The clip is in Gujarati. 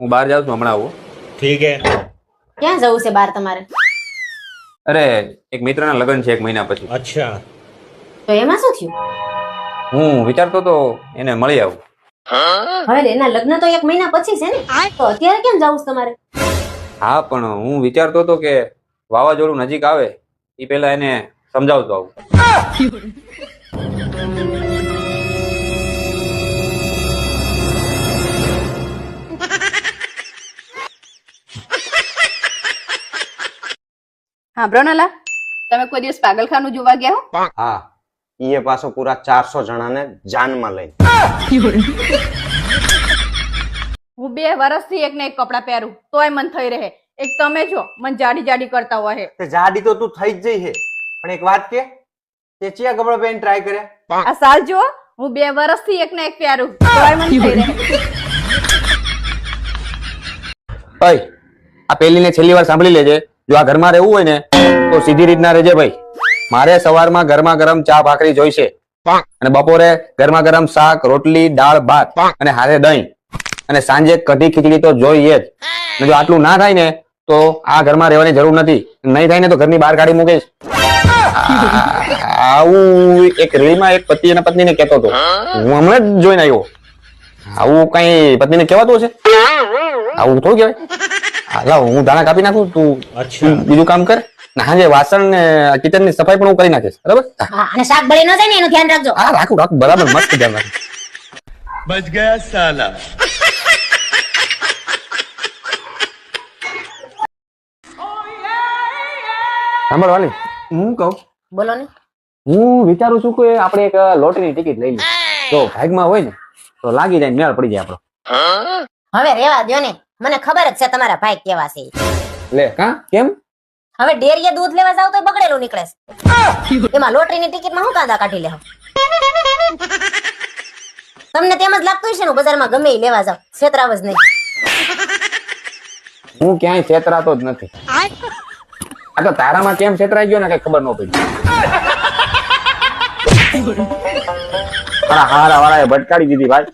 હું બહાર જાઉં છું હમણાં આવું. ઠીક છે ક્યાં જવું છે બહાર તમારે? અરે એક મિત્રના લગ્ન છે એક મહિના પછી. અચ્છા. તો એમાં શું થયું? હું વિચારતો તો એને મળી આવું. હવે એના લગ્ન તો એક મહિના પછી છે ને? તો અત્યારે કેમ જવું છે તમારે? હા પણ હું વિચારતો તો કે વાવાઝોડું નજીક આવે એ પેલા એને સમજાવતો આવું. હા બ્રોનલા તમે કોઈ દિવસ પાગલખાનું જોવા ગયા હો? હા ઈએ પાછો પૂરા ચારસો જણાને જાનમાં લઈ. હું બે વર્ષથી એક ને એક કપડા પહેરું તોય મન થઈ રહે. એક તમે છો મન જાડી જાડી કરતા હોય. તે જાડી તો તું થઈ જ જઈ હે. પણ એક વાત કે તે ચિયા કપડા પહેરીને ટ્રાય કરે? આ સાલ જો હું બે વર્ષથી એક ને એક પહેરું તોય મન થઈ રહે. ભાઈ આ પહેલી ને છેલ્લી વાર સાંભળી લેજે. જો આ ઘરમાં રહેવું હોય ને તો સીધી રીતના રહેજે ભાઈ. મારે સવારમાં ગરમા ગરમ ચા ભાખરી જોઈશે. અને બપોરે ગરમા ગરમ શાક રોટલી દાળ ભાત અને હારે દહીં. અને સાંજે કઢી ખીચડી તો જોઈએ જ. જો આટલું ના થાય ને તો આ ઘરમાં રહેવાની જરૂર નથી. નહીં થાય ને તો ઘરની બહાર કાઢી મૂકીશ આવું એક રીલમાં એક પતિ અને પત્નીને કેતો હતો. હું હમણાં જ જોઈને આવ્યો. આવું કઈ પત્ની ને કેવાતું હશે? આવું થોડું કેવાય હાલા હું ધાણા કાપી નાખું તું બીજું કામ કર. ના વાસણ ને કિચનની સફાઈ પણ હું કરી નાખીશ. બરાબર? હા. અને શાક ન જાય ને એનું ધ્યાન રાખજો. હા રાખું રાખું. બરાબર મસ્ત ધ્યાન રાખું. બચ ગયા સાલા. સાંભળ વાલી હું કહું? બોલો ને. હું વિચારું છું કે આપણે એક લોટરી ટિકિટ લઈ લઈએ. તો ભાગમાં હોય ને તો લાગી જાય મેળ પડી જાય આપણો. હવે રેવા દો ને. મને ખબર જ છે તમારા ભાઈ કેવા છે. લે કા? કેમ? હવે ડેરીએ દૂધ લેવા જાવ તો બગડેલું નીકળે એમાં લોટરીની ટિકિટમાં હું કાંદા કાઢી લેવા તમને તેમ જ લાગતું હશે ને બજારમાં ગમે એ લેવા જાવ છેતરાવ જ નહીં. હું ક્યાંય છેતરાતો જ નથી. આ તો તારામાં કેમ છેતરાઈ ગયો ને કઈ ખબર ન પડી. હારા વાળાએ ભટકાડી દીધી ભાઈ.